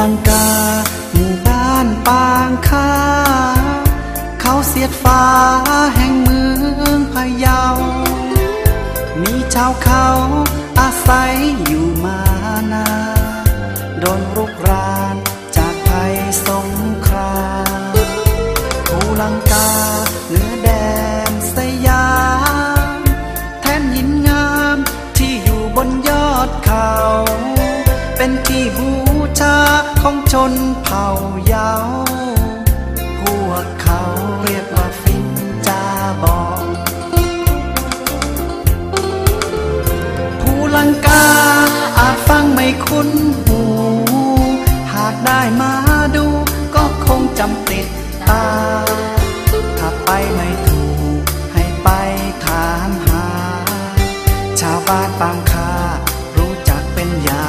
ลังกา หมู่บ้านปางคาเขาเสียดฟ้าแห่งเมืองพะเยา มีชาวเขาอาศัยอยู่มานานโดนรุกรานจากภัยสงครามภูลังกาเหนือแดนสยามแทนหินงามที่อยู่บนยอดเขา เป็นที่บู ชาของชนเผ่ายาว พวกเขาเรียกว่าฟินจาบอกภูลังกาอาจฟังไม่คุ้นหู หากได้มาดูก็คงจำติดตา ถ้าไปไม่ถูกให้ไปถามหา ชาวบ้านบางคารู้จักเป็นอย่า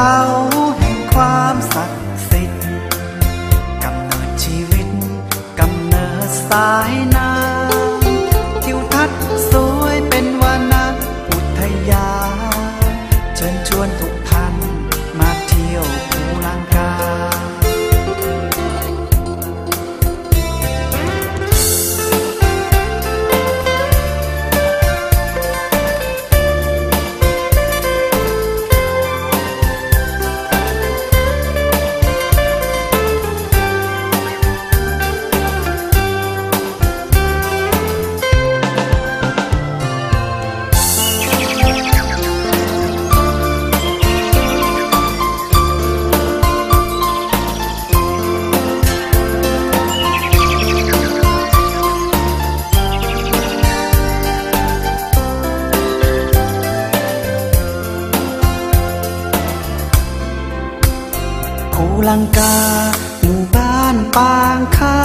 เขาแห่งความศักดิ์สิทธิ์กำเนิดชีวิตกำเนิดสายน้ำ ลังกา หมู่บ้านปางคา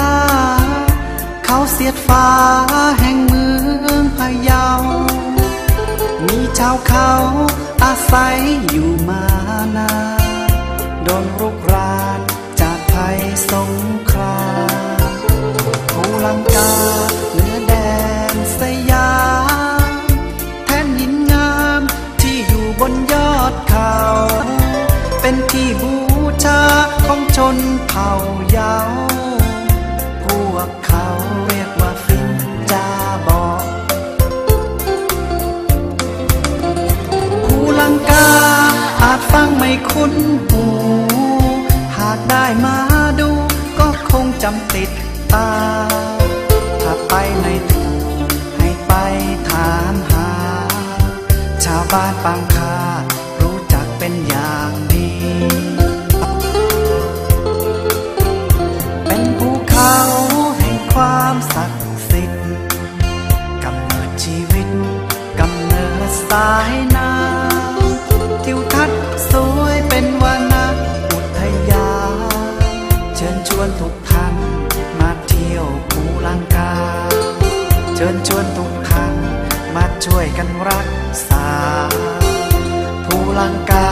เขาเสียดฟ้าแห่งเมืองพะเยา มีชาวเขาอาศัยอยู่มานานโดนรุกรานจากภัยสงคราม ชนเผ่ายาวพวกเขาเรียกว่าฟินจาบอกภูลังกาอาจฟังไม่คุ้นหู หากได้มาดูก็คงจำติดตา ถ้าไปไม่ถูกให้ไปถามหา ชาวบ้านปางคา ชิญชวนทุกท่านมาช่วยกันรักษาภูลังกา